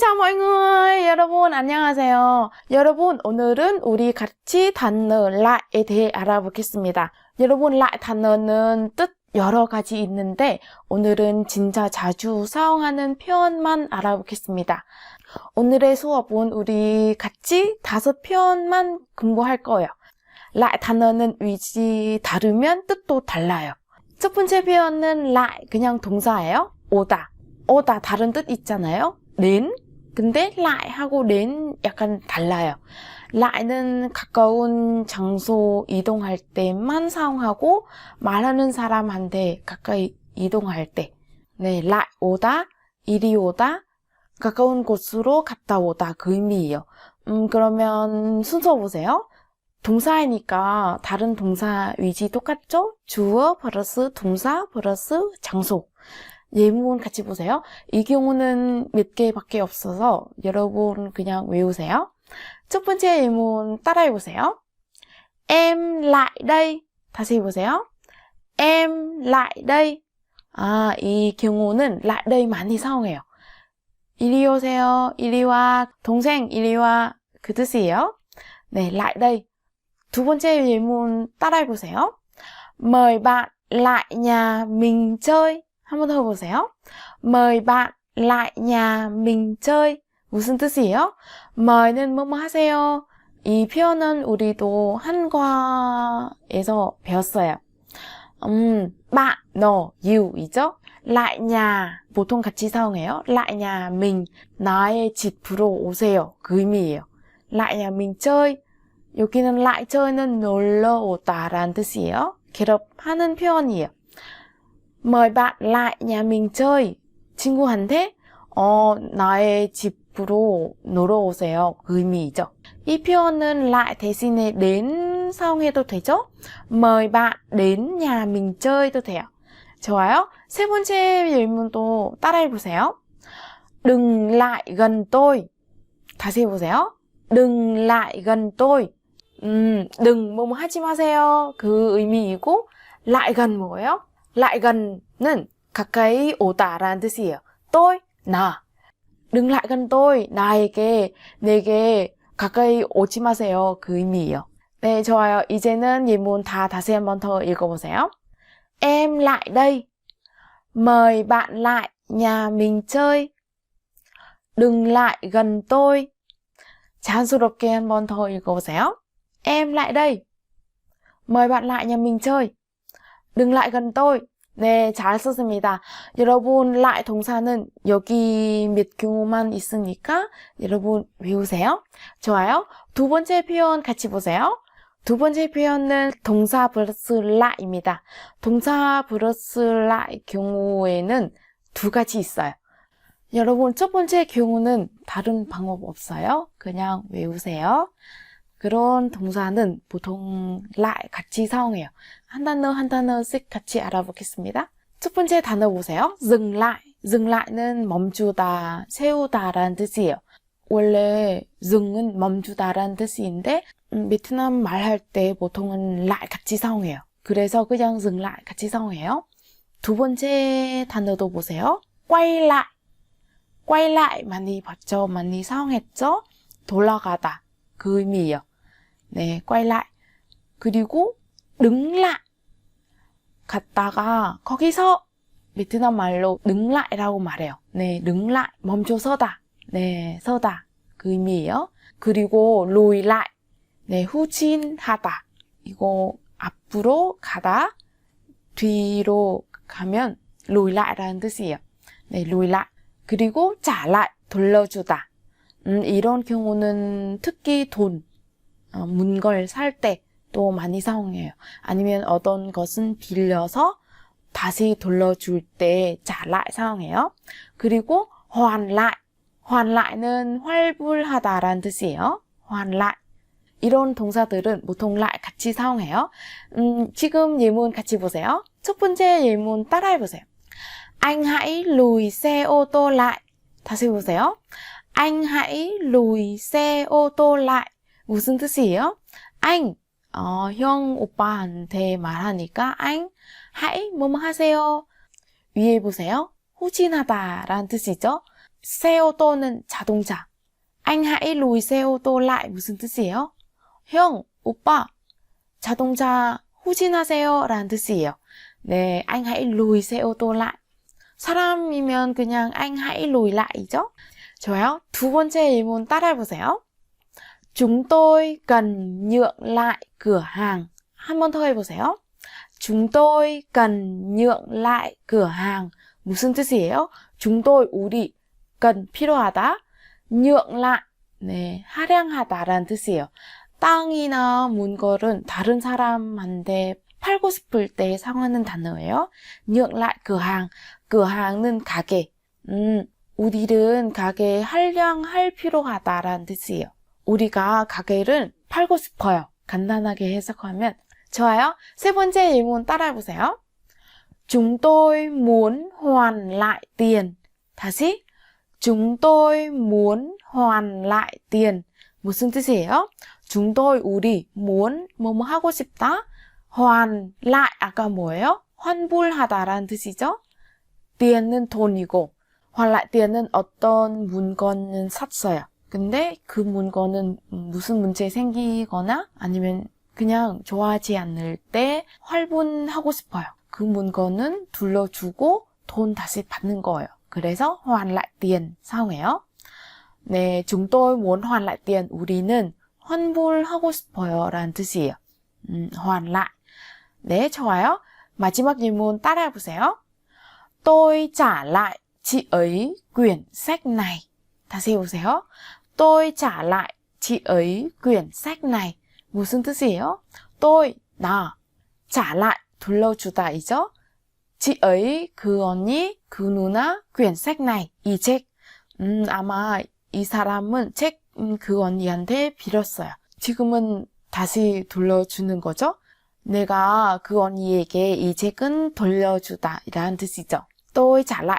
Chào 여러분 안녕하세요. 여러분 오늘은 우리 같이 단어 like에 대해 알아보겠습니다. 여러분 like 단어는 뜻 여러 가지 있는데 오늘은 진짜 자주 사용하는 표현만 알아보겠습니다. 오늘의 수업은 우리 같이 다섯 표현만 공부할 거예요. like 단어는 위치 다르면 뜻도 달라요. 첫 번째 표현은 like 그냥 동사예요. 오다. 오다 다른 뜻 있잖아요. 낸 근데 lại 하고 낸 약간 달라요. like는 가까운 장소 이동할 때만 사용하고 말하는 사람한테 가까이 이동할 때. 네, like 오다, 이리 오다, 가까운 곳으로 갔다 오다 그 의미예요. 음, 그러면 순서 보세요. 동사이니까 다른 동사 위치 똑같죠? 주어 플러스 동사 플러스 장소. 예문 같이 보세요. 이 경우는 몇 개밖에 없어서 여러분 그냥 외우세요. 첫 번째 예문 따라해 보세요. Em lại đây. 다시 해보세요. Em lại đây. 아, 이 경우는 lại đây 많이 사용해요. 이리 오세요. 이리 와. 동생, 이리 와. 그 뜻이에요. 네, lại đây. 두 번째 예문 따라해 보세요. Mời bạn lại nhà mình chơi. 한번 더 해보세요. Mời bạn lại nhà mình chơi. 무슨 뜻이에요? mời,는 뭐뭐 하세요. 이 표현은 우리도 한과에서 배웠어요. 음, bạn, 너, lại nhà, 보통 같이 사용해요. nhà mình, 나의 집으로 오세요. 그 의미예요. nhà mình chơi. 여기는 lại chơi,는 놀러 오다라는 뜻이에요. 결합하는 표현이에요. Mời bạn lại nhà mình chơi. 친구한테 어, 나의 집으로 놀러 오세요. 그 의미이죠. 이 표현은 lại 대신에 đến 사용해도 되죠? mời bạn đến nhà mình chơi 도 돼요. 좋아요. 세 번째 질문도 따라해 보세요. đừng lại gần tôi. 다시 해보세요. đừng lại gần tôi. 음, đừng 뭐뭐 하지 마세요. 그 의미이고 lại gần 뭐예요? lại gần 는 가까이 오다라는 뜻이에요. tôi, 나. đừng lại gần tôi, 나에게, 내게 가까이 오지 마세요. 그 의미예요. 네, 좋아요. 이제는 예문 다 다시 한 번 더 읽어보세요. Em lại đây. Mời bạn lại nhà mình chơi. Đừng lại gần tôi. 자연스럽게 한 번 더 읽어보세요. Em lại đây. Mời bạn lại nhà mình chơi. Đừng lại gần tôi. 네, 잘 썼습니다. 여러분, lại 동사는 여기 몇 경우만 있으니까 여러분 외우세요. 좋아요. 두 번째 표현 같이 보세요. 두 번째 표현은 동사 플러스 라입니다. 동사 플러스 라의 경우에는 두 가지 있어요. 여러분, 첫 번째 경우는 다른 방법 없어요. 그냥 외우세요. 그런 동사는 보통 lại 같이 사용해요. 한 단어 한 단어씩 같이 알아보겠습니다. 첫 번째 단어 보세요. dừng lại. dừng lại 는 멈추다, 세우다라는 뜻이에요. 원래 dừng 은 멈추다라는 뜻인데 음, 베트남 말할 때 보통은 lại 같이 사용해요. 그래서 그냥 dừng lại 같이 사용해요. 두 번째 단어도 보세요. quay lại. quay lại 많이 봤죠? 많이 사용했죠? 돌아가다. 그 의미예요. 네, quay. 그리고 lại. 갔다가 거기서 베트남 말로 lại,라고 말해요. 네, lại, 멈춰 서다. 네, 서다. 그 의미예요. 그리고 lại. 네, 후진하다. 이거 앞으로 가다, 뒤로 가면 lại,라는 뜻이에요. 네, lại. 그리고 lại, 돌려주다. 음, 이런 경우는 특히 돈, 어, 문걸 살 때 또 많이 사용해요. 아니면 어떤 것은 빌려서 다시 돌려줄 때 lại 사용해요. 그리고 hoàn lại. hoàn lại 는 활불하다라는 뜻이에요. lại. 이런 동사들은 보통 lại 같이 사용해요. 음, 지금 예문 같이 보세요. 첫 번째 예문 따라해 보세요. Anh hãy lùi xe ô tô lại. 다시 보세요. Anh hãy lùi xe ô tô lại. 무슨 뜻이에요? anh, 어, 형, 오빠한테 말하니까 anh, hãy 뭐뭐 하세요. 위에 보세요. 후진하다 라는 뜻이죠. xe ô tô 는 자동차. anh hãy lùi xe 무슨 뜻이에요? 형, 오빠, 자동차 후진하세요 라는 뜻이에요. 네, anh hãy lùi xe. 사람이면 그냥 anh hãy lùi lại 이죠? 좋아요. 두 번째 질문 따라해보세요. Chúng tôi cần nhượng lại cửa hàng. 한번 더 해보세요. Chúng tôi cần nhượng lại cửa hàng. 무슨 뜻이에요? chúng tôi, 우리, cần, 필요하다. nhượng lại, 네, 할양하다라는 뜻이에요. 땅이나 문걸은 다른 사람한테 팔고 싶을 때 사용하는 단어예요. nhượng lại cửa hàng. cửa hàng 는 가게. 음, 우리는 가게 할량할 필요하다라는 뜻이에요. 우리가 가게를 팔고 싶어요. 간단하게 해석하면 좋아요. 세 번째 질문 따라해 보세요. Chúng tôi muốn hoàn lại tiền. 다시. Chúng tôi muốn hoàn lại tiền. 무슨 뜻이에요? chúng tôi, 우리, muốn, 뭐뭐 하고 싶다. hoàn lại, 아까 뭐예요? 환불하다라는 뜻이죠? tiền 는 돈이고, hoàn lại 은 어떤 물건은 샀어요. 근데 그 물건은 무슨 문제 생기거나 아니면 그냥 좋아하지 않을 때 활분하고 싶어요. 그 물건은 둘러주고 돈 다시 받는 거예요. 그래서 hoàn lại tiền 사용해요. 네, chúng tôi muốn. 우리는 환불하고 싶어요. 라는 뜻이에요. 음, hoàn. 네, 좋아요. 마지막 질문 따라해 보세요. tôi trả lại chị ấy quyển sách này. 다시 해보세요. Tôi trả lại chị ấy quyển sách này. 무슨 뜻이에요? tôi, 나, trả lại, 돌려주다 이죠? chị ấy, 그 언니, 그 누나, quyển sách này, 이 책. 음, 아마 이 사람은 책, 음, 그 언니한테 빌었어요. 지금은 다시 돌려주는 거죠? 내가 그 언니에게 이 책은 돌려주다 이라는 뜻이죠.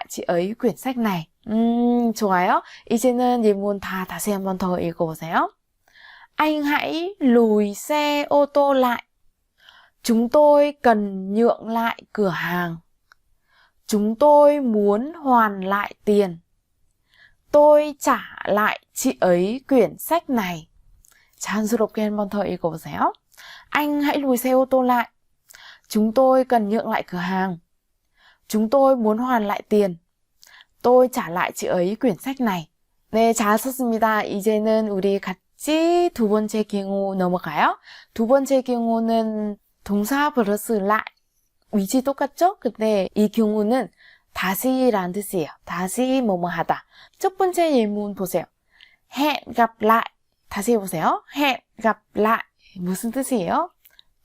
chị ấy quyển sách này. 음, 좋아요. 이제는 예문 다 다시 한 번 더 읽어보세요. Anh hãy lùi xe ô tô lại. Chúng tôi cần nhượng lại cửa hàng. Chúng tôi muốn hoàn lại tiền. tôi trả lại chị ấy quyển sách này. 자연스럽게 한 번 더 읽어보세요. Anh hãy lùi xe ô tô lại. Chúng tôi cần nhượng lại cửa hàng. Chúng tôi muốn hoàn lại tiền. Tôi trả lại chị ấy quyển sách này. 네, 잘 썼습니다. 이제는 우리 같이 두 번째 경우 넘어가요. 두 번째 경우는 동사 플러스 lại. 위치 똑같죠? 근데 이 경우는 다시라는 뜻이에요. 다시 뭐뭐 하다. 첫 번째 예문 보세요. hẹn gặp lại. 다시 해보세요. hẹn gặp lại. 무슨 뜻이에요?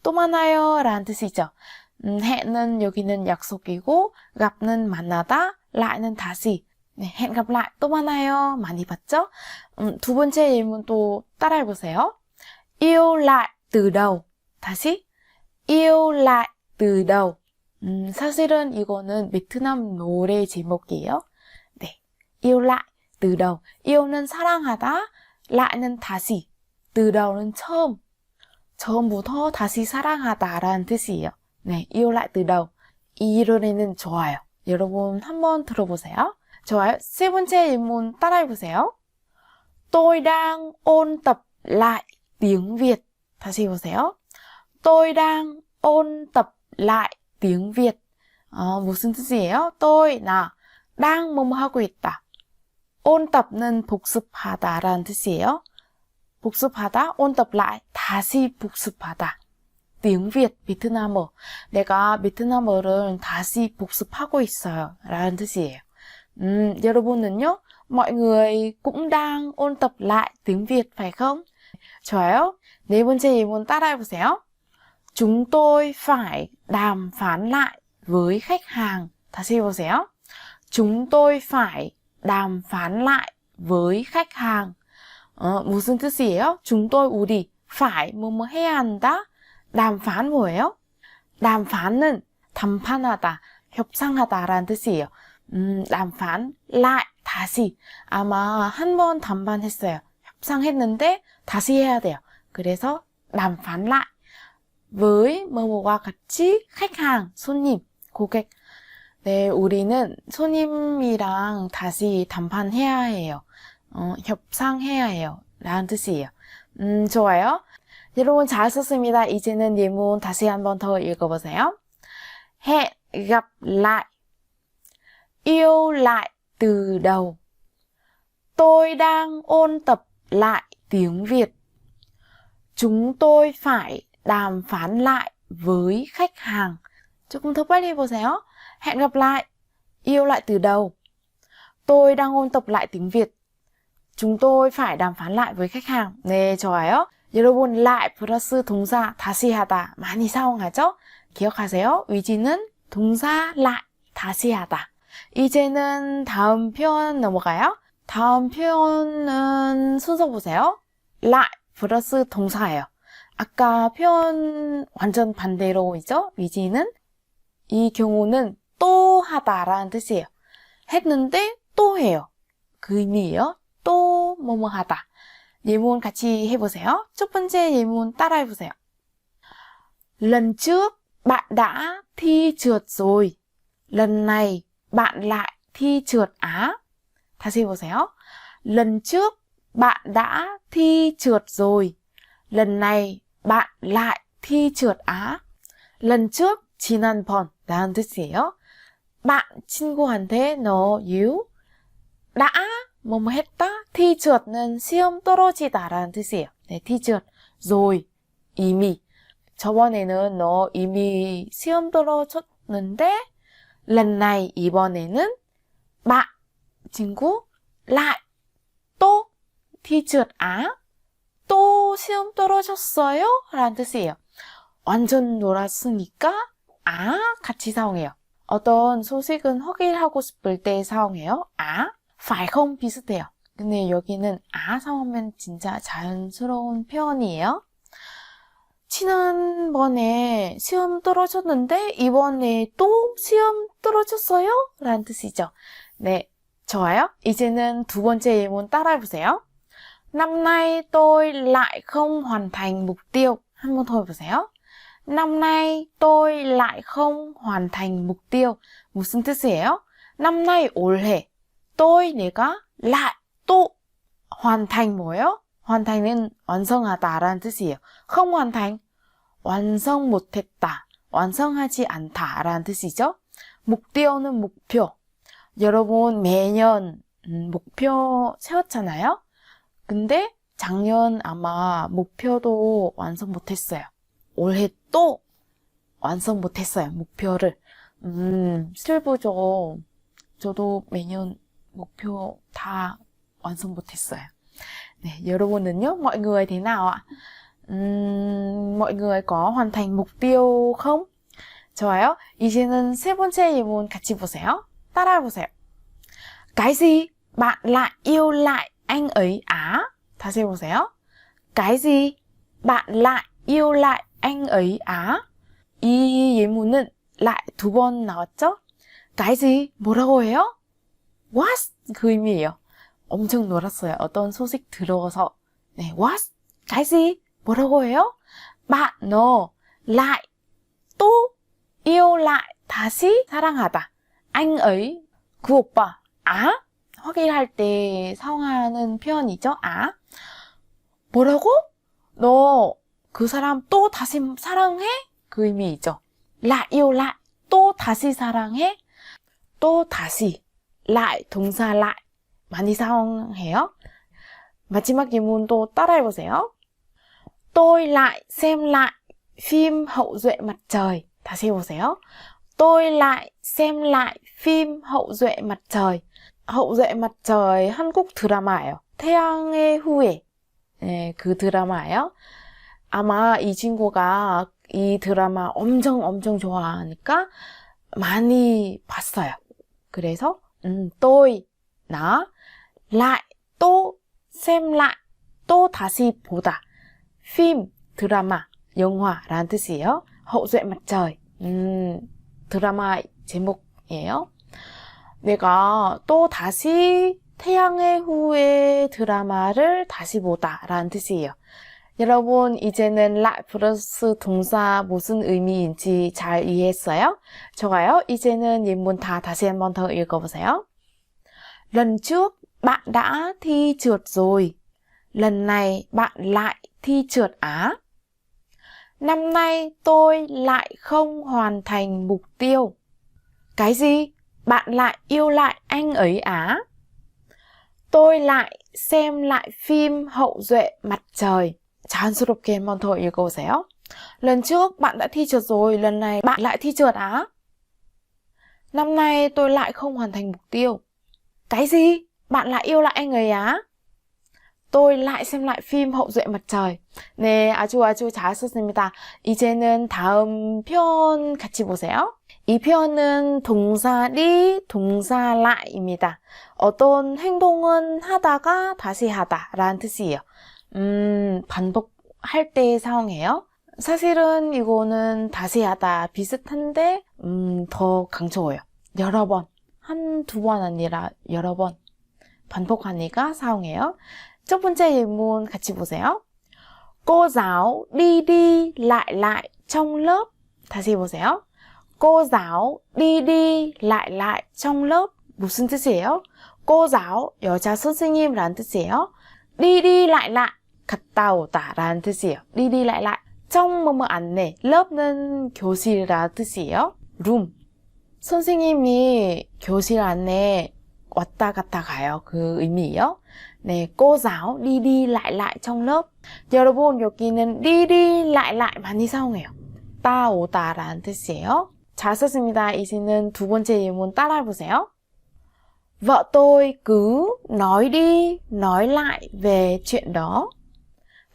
또 만나요. 라는 뜻이죠. 음, hẹn은 여기는 약속이고, gặp 는 만나다, lại 는 다시. 네, hẹn 또 만나요. 많이 봤죠? 음, 두 번째 예문 또 따라해 보세요. yêu lại. 다시. yêu lại. 음, 사실은 이거는 베트남 노래 제목이에요. 네. yêu lại từ đầu. yêu 는 사랑하다, lại 는 다시. từ đầu 는 처음. 처음부터 다시 사랑하다라는 뜻이에요. 네, yêu lại. 이 노래는 좋아요. 여러분 한번 들어보세요. 좋아요. 세 번째 질문 따라해보세요. Tôi đang ôn tập lại tiếng Việt. 다시 해보세요. Tôi đang ôn tập lại tiếng Việt. 어, 무슨 뜻이에요? tôi, 나, đang 뭐뭐 하고 있다. ôn tập 는 복습하다 라는 뜻이에요. 복습하다, ôn tập lại, 다시 복습하다. Tiếng Việt, 베트남어. 내가 베트남어를 다시 복습하고 있어요. 라는 뜻이에요. 음, 여러분은요? Mọi người cũng đang ôn tập lại tiếng Việt phải không? 좋아요. 네 번째 질문 따라해 보세요. Chúng tôi phải đàm phán lại với khách hàng. 다시 해보세요. Chúng tôi phải đàm phán lại với khách hàng. 어, 무슨 뜻이에요? chúng tôi, 우리, phải, 뭐뭐 해야 한다? Phán 뭐예요? phán은 담판하다, 협상하다라는 뜻이에요. 음, phán, lại, 다시. 아마 한 번 담반했어요. 협상했는데 다시 해야 돼요. 그래서 phán lại. với 뭐뭐와 같이 khách 손님, 고객. 네, 우리는 손님이랑 다시 담판해야 해요. 어, 협상해야 해요. 라는 뜻이에요. 음, 좋아요. 여러분 잘 썼습니다. 이제는 예문 다시 한번 더 읽어보세요. Hẹn gặp lại. Yêu lại từ đầu. Tôi đang ôn tập lại tiếng Việt. Chúng tôi phải đàm phán lại với khách hàng. 조금 더 빨리 해보세요. Hẹn gặp lại. Yêu lại từ đầu. Tôi đang ôn tập lại tiếng Việt. Chúng tôi phải đàm phán lại với khách hàng. 네, 좋아요. 여러분, lại 플러스 동사 다시 하다 많이 사용하죠? 기억하세요. 위지는 동사 lại 다시 하다. 이제는 다음 표현 넘어가요. 다음 표현은 순서 보세요. lại 플러스 동사예요. 아까 표현 완전 반대로이죠? 위지는 이 경우는 또 하다라는 뜻이에요. 했는데 또 해요. 그 의미예요. 또 뭐뭐 하다. 예문 같이 해보세요. 첫 번째 예문 따라해보세요. Lần trước bạn đã thi trượt rồi. Lần này bạn lại thi trượt Á. 다시 해보세요. Lần trước bạn đã thi trượt rồi. Lần này bạn lại thi trượt Á. lần trước 지난번 라는 뜻이에요. bạn 친구한테 너 you đã 뭐뭐 했다 trượt는 시험 떨어지다라는 뜻이에요. 네, trượt rồi 이미 저번에는 너 이미 시험 떨어졌는데 lần 이번에는 bạn 친구 lại 또 thi trượt Á 또 시험 떨어졌어요? 라는 뜻이에요. 완전 놀았으니까 아 같이 사용해요. 어떤 소식은 확인하고 싶을 때 사용해요. 아, không 비슷해요. 근데 여기는 아 사용하면 진짜 자연스러운 표현이에요. 지난번에 시험 떨어졌는데 이번에 또 시험 떨어졌어요? 라는 뜻이죠. 네, 좋아요. 이제는 두 번째 예문 따라해보세요. Năm nay tôi lại không hoàn thành mục tiêu. 한 번 더 해보세요. Năm nay tôi lại không hoàn thành mục tiêu. 무슨 뜻이에요? năm nay 올해 tôi 내가 lại 또 thành 뭐예요? hoàn thành 은 완성하다라는 뜻이에요. không 완성 못했다. 완성하지 않다라는 뜻이죠. 목표는 목표. 여러분 매년 음, 목표 세웠잖아요. 근데 작년 아마 목표도 완성 못했어요. 올해 또 완성 못했어요. 목표를. 음, 슬프죠. 저도 매년 목표 다 완성 못했어요. 네, 여러분은요? Mọi người thế nào ạ? 음, mọi người có hoàn thành mục tiêu không? 좋아요. 이제는 세 번째 예문 같이 보세요. 따라해 보세요. Cái gì? Bạn lại yêu lại anh ấy á? 다시 해보세요. Cái gì? Bạn lại yêu lại anh ấy á? 이 예문은 lại 두 번 나왔죠? Cái gì? 뭐라고 해요? What? 그 의미예요. 엄청 놀았어요. 어떤 소식 들어서. 네? Cái gì? 뭐라고 해요? bạn 너 lại 또 yêu lại 다시 사랑하다. ấy 그 오빠 아? 확인할 때 사용하는 표현이죠. 아? 뭐라고? 너 그 사람 또 다시 사랑해? 그 의미이죠. lại yêu lại 또 다시 사랑해? 또 다시 lại 동사 lại 많이 사용해요. 마지막 예문도 따라해보세요. Tôi lại xem lại phim Hậu duệ mặt trời. 다시 해보세요. Tôi lại xem lại phim Hậu duệ mặt trời. Hậu duệ mặt trời 한국 드라마예요. 태양의 후예. 네, 그 드라마예요. 아마 이 친구가 이 드라마 엄청 엄청 좋아하니까 많이 봤어요. 그래서 음, tôi 나 lại 또 xem lại 또 다시 보다. phim 드라마 영화라는 뜻이에요. hậu duệ mặt trời 음, 드라마 제목이에요. 내가 또 다시 태양의 후예 드라마를 다시 보다라는 뜻이에요. 여러분, 이제는 lại 플러스 동사 무슨 의미인지 잘 이해했어요? 좋아요. 이제는 예문 다 다시 한번 더 읽어보세요. Lần trước, bạn đã thi trượt rồi. Lần này, bạn lại thi trượt á. Năm nay, tôi lại không hoàn thành mục tiêu. Cái gì? Bạn lại yêu lại anh ấy á? Tôi lại xem lại phim Hậu duệ mặt trời. 자연스럽게 한번 더 읽어보세요. Lần trước bạn đã thi trượt rồi, lần này bạn lại thi trượt á? Năm nay tôi lại không hoàn thành mục tiêu. Cái gì? Bạn lại yêu lại anh ấy á? tôi lại xem lại phim hậu duệ mặt trời. 네, 아주 아주 잘 썼습니다. 이제는 다음 편 같이 보세요. 이 표현은 동사리, 동사라입니다. 어떤 행동은 하다가 다시 하다 라는 뜻이에요. 음, 반복할 때 사용해요. 사실은 이거는 다시 하다 비슷한데 음, 더 강조해요. 여러 번, 한 두 번 아니라 여러 번 반복하니까 사용해요. 첫 번째 예문 같이 보세요. Cô giáo đi đi lại. 다시 보세요. Cô giáo đi đi lại. 무슨 뜻이에요? cô giáo, 여자 선생님이라는 뜻이에요. đi đi lại, 갔다 오다 라는 뜻이에요. đi đi lại lại. trong 뭐뭐 안내, lớp는 교실이라는 뜻이에요. room. 선생님이 교실 안에 왔다 갔다 가요. 그 의미예요. 네, đi lại lại trong lớp. 여러분, 여기는 lại lại 많이 사용해요. 따오다 라는 뜻이에요. 잘 썼습니다. 이제는 두 번째 예문 따라해보세요. Vợ tôi cứ nói đi, nói lại về chuyện đó.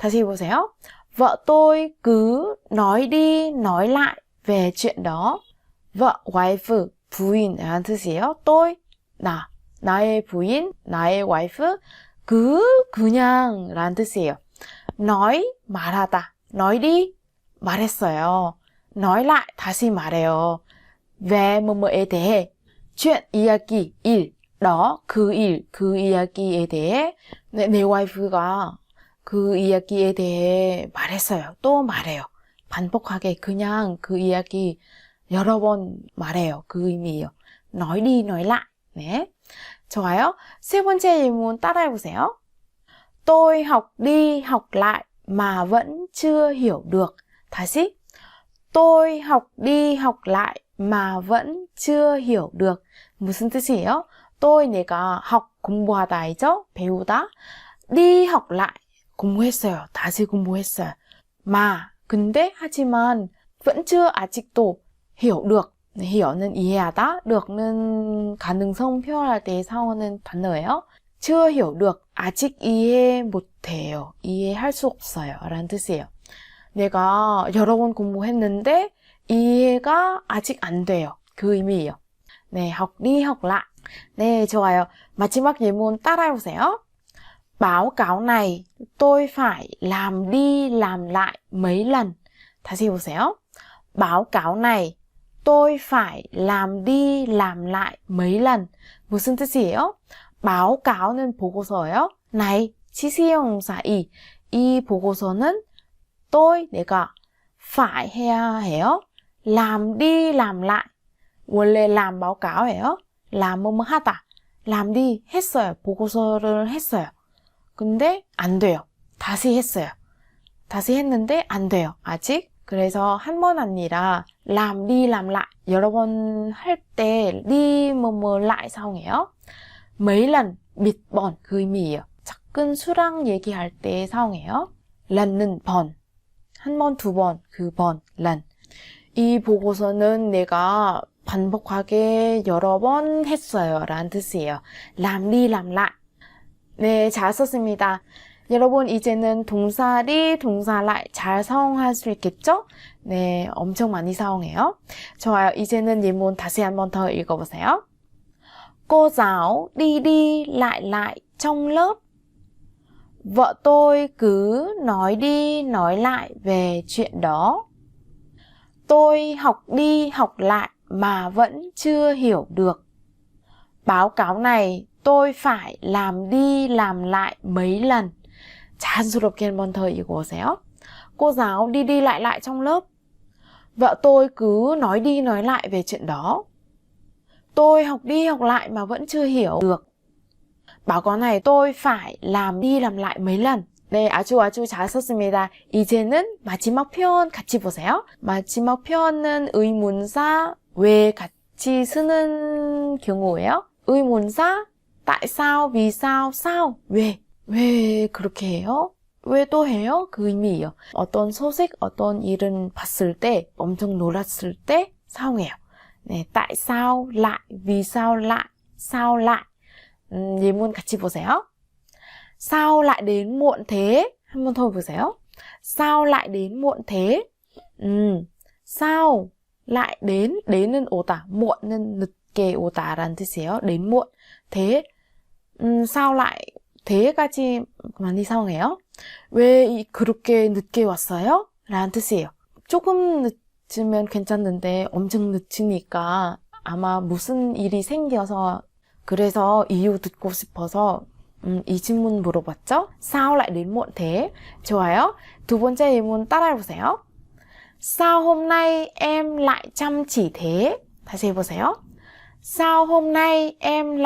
다시 보세요. Vợ tôi cứ nói đi, nói lại về chuyện đó. vợ, 와이프, 부인이라는 뜻이에요. tôi, 나, 나의 부인, 나의 와이프, 그, 그냥 라는 뜻이에요. nói, 말하다. nói đi, 말했어요. nói lại, 다시 말해요. về 뭐뭐에 대해. chuyện, 이야기, 일. 너, 그 일, 그 이야기에 대해 내, 내 와이프가 그 이야기에 대해 말했어요. 또 말해요. 반복하게 그냥 그 이야기 여러 번 말해요. 그 의미예요. nói đi, nói lại. 네. 좋아요. 세 번째 예문 따라해 보세요. Tôi học đi học lại mà vẫn chưa hiểu được. 다시. Tôi học đi học lại mà vẫn chưa hiểu được. 무슨 뜻이에요? tôi 내가 học 공부하다 알죠? 배우다. đi học lại 공부했어요. 다시 공부했어요. mà 근데 하지만 vẫn 아직도 hiểu được. hiểu,는 이해하다, được,는 가능성 표현할 때 사용하는 단어예요. chưa 아직 이해 못해요. 이해할 수 없어요. 라는 뜻이에요. 내가 여러 번 공부했는데 이해가 아직 안 돼요. 그 의미예요. 네, học đi. 네, 좋아요. 마지막 예문 따라해보세요. báo cáo này tôi phải làm đi làm lại mấy lần. 다시 해보세요. báo cáo này tôi phải làm đi làm lại mấy lần. 무슨 뜻이에요? báo cáo 는 보고서예요. này 지시형용사 이. 이 보고서는 tôi 내가 phải 해야 해요. làm đi làm lại. 원래 làm báo cáo 예요. làm 뭐뭐 하다. làm đi 했어요. 보고서를 했어요. 근데 안 돼요. 다시 했어요. 다시 했는데 안 돼요. 아직. 그래서 한 번 아니라 làm đi làm lại 여러 번 할때 đi 뭐뭐 lại 사용해요. mấy lần 몇번그 의미예요. 작은 수랑 얘기할 때 사용해요. lần 는 번. 한 번, 두 번, 그 번, lần. 이 보고서는 내가 반복하게 여러 번 했어요. 라는 뜻이에요. làm đi làm lại. 네, 잘 썼습니다. 여러분 이제는 동사리, 동사lại 잘 사용할 수 있겠죠? 네, 엄청 많이 사용해요. 좋아요. 이제는 예문 다시 한번 더 읽어보세요. Cô giáo đi đi lại lại trong lớp. Vợ tôi cứ nói đi nói lại về chuyện đó. Tôi học đi học lại mà vẫn chưa hiểu được. Báo cáo này tôi phải làm đi làm lại mấy lần. 자연스럽게 한 번 더 읽어보세요. Cô giáo đi đi lại lại trong lớp. Vợ tôi cứ nói đi nói lại về chuyện đó. Tôi học đi học lại mà vẫn chưa hiểu được. báo cáo này tôi phải làm đi làm lại mấy lần. 네, 아주 아주 잘 썼습니다. 이제는 마지막 표현 같이 보세요. 마지막 표현은 의문사 왜 같이 쓰는 경우예요. 의문사 tại sao, vì sao, sao, 왜, 왜 그렇게 해요? 왜 또 해요? 그 의미예요. 어떤 소식, 어떤 일은 봤을 때, 엄청 놀랐을 때 사용해요. 네, tại sao lại, vì sao lại, sao lại. 음, 예문 같이 보세요. Sao lại đến muộn thế? 한번 더 보세요. Sao lại đến muộn thế? 음, sao lại đến, đến 오다, muộ는 늦게 오다라는 뜻이에요. đến muộn. thế, 음, sao lại thế?까지 많이 사용해요. 왜 이- 그렇게 늦게 왔어요? 라는 뜻이에요. 조금 늦으면 괜찮는데 엄청 늦으니까 아마 무슨 일이 생겨서 그래서 이유 듣고 싶어서 음, 이 질문 물어봤죠? Lại đến muộn thế? 좋아요. 두 번째 질문 따라해보세요. Sao hôm nay em? 다시 해보세요. Sao hôm nay em?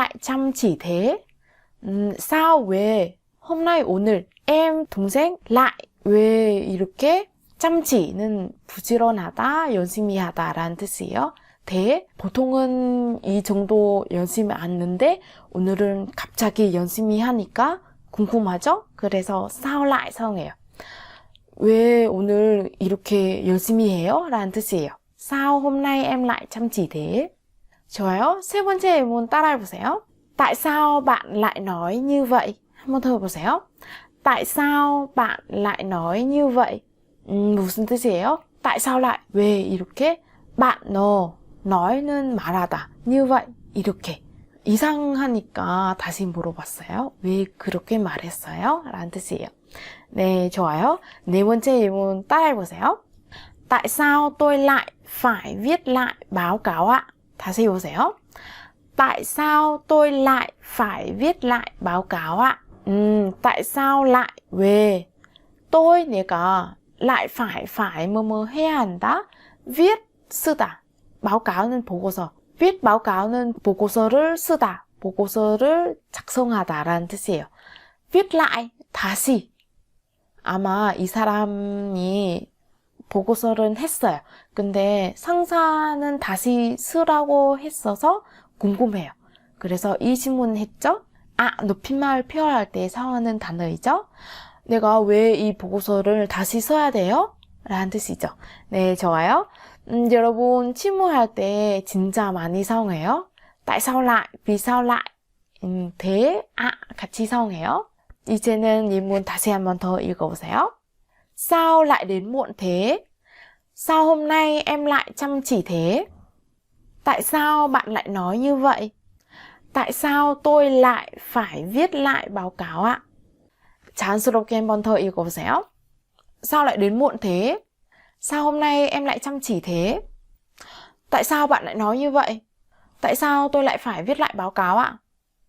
음, sao 왜? hôm nay 오늘 em 동생 lại 왜 이렇게 짬지는 부지런하다, 열심히 하다 라는 뜻이에요. 대 보통은 이 정도 열심히 하는데 오늘은 갑자기 열심히 하니까 궁금하죠? 그래서 lại 사용해요. 왜 오늘 이렇게 열심히 해요? 라는 뜻이에요. Sao hôm nay em lại chăm? 좋아요. 세 번째 예문 따라해보세요. Tại sao bạn lại nói như vậy? 한번 더 해보세요. Tại sao bạn lại nói như vậy? 음, 무슨 뜻이에요? Tại sao lại? 왜 이렇게? bạn 너 nói 는 말하다. như vậy 이렇게. 이상하니까 다시 물어봤어요. 왜 그렇게 말했어요? 라는 뜻이에요. 네, 좋아요. 네 번째 예문 따라해보세요. Tại sao tôi lại phải viết lại báo cáo ạ? 다시 해보세요. Tại sao tôi lại phải viết lại báo cáo ạ? 음, tại sao lại 왜 tôi 내가 lại phải phải 뭐뭐 해야 한다. viết 쓰다. báo cáo 는 보고서. viết báo cáo 는 보고서를 쓰다. 보고서를 작성하다라는 뜻이에요. viết lại 다시. 아마 이 사람이 보고서를 했어요. 근데 상사는 다시 쓰라고 했어서 궁금해요. 그래서 이 질문 했죠? 아, 높임말 표현할 때 사용하는 단어이죠? 내가 왜 이 보고서를 다시 써야 돼요? 라는 뜻이죠. 네, 좋아요. 음, 여러분, 침무할 때 진짜 많이 사용해요. tại sao lại, 음, thế, 아, 같이 사용해요. 이제는 예문 다시 한번 더 읽어보세요. Sao lại đến muộn thế? Sao hôm nay em lại chăm chỉ thế? Tại sao bạn lại nói như vậy? Tại sao tôi lại phải viết lại báo cáo ạ? 자연스럽게 한 번 더 읽어보세요. Sao lại đến muộn thế? Sao hôm nay em lại chăm chỉ thế? Tại sao bạn lại nói như vậy? Tại sao tôi lại phải viết lại báo cáo ạ?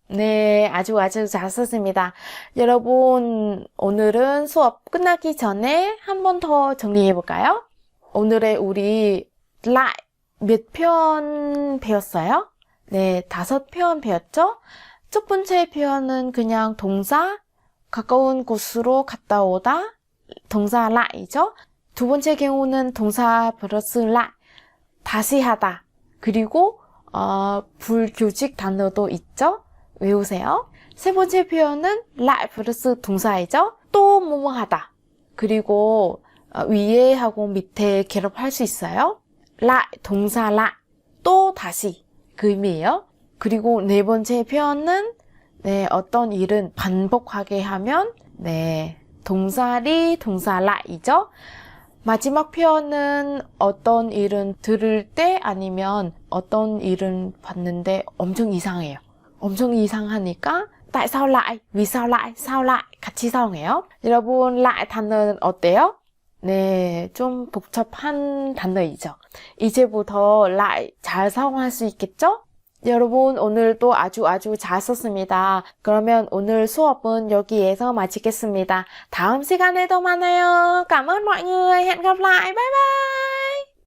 네, 아주 아주 잘 썼습니다. 여러분, 오늘은 수업 끝나기 전에 한 번 더 정리해 볼까요? 오늘의 우리 lại 몇 편 배웠어요? 네, 다섯 편 배웠죠? 첫 번째 표현은 그냥 동사, 가까운 곳으로 갔다 오다, 동사 라이죠? 두 번째 경우는 동사 플러스 라, 다시 하다. 그리고 어, 불규칙 단어도 있죠? 외우세요. 세 번째 표현은 lại 플러스 동사이죠? 또 뭐뭐 하다. 그리고 어, 위에 하고 밑에 결합할 수 있어요. Lại 동사 lại 또 다시 그 의미예요. 그리고 네 번째 표현은 네, 어떤 일은 반복하게 하면 네, 동사리 동사 라이죠. 마지막 표현은 어떤 일은 들을 때 아니면 어떤 일은 봤는데 엄청 이상해요. 엄청 이상하니까 tại sao lại, vì sao lại 같이 사용해요. 여러분 lại 단어는 어때요? 네, 좀 복잡한 단어이죠. 이제부터 lại 잘 사용할 수 있겠죠? 여러분 오늘도 아주 아주 잘 썼습니다. 그러면 오늘 수업은 여기에서 마치겠습니다. 다음 시간에도 만나요. cảm ơn mọi người. Hẹn.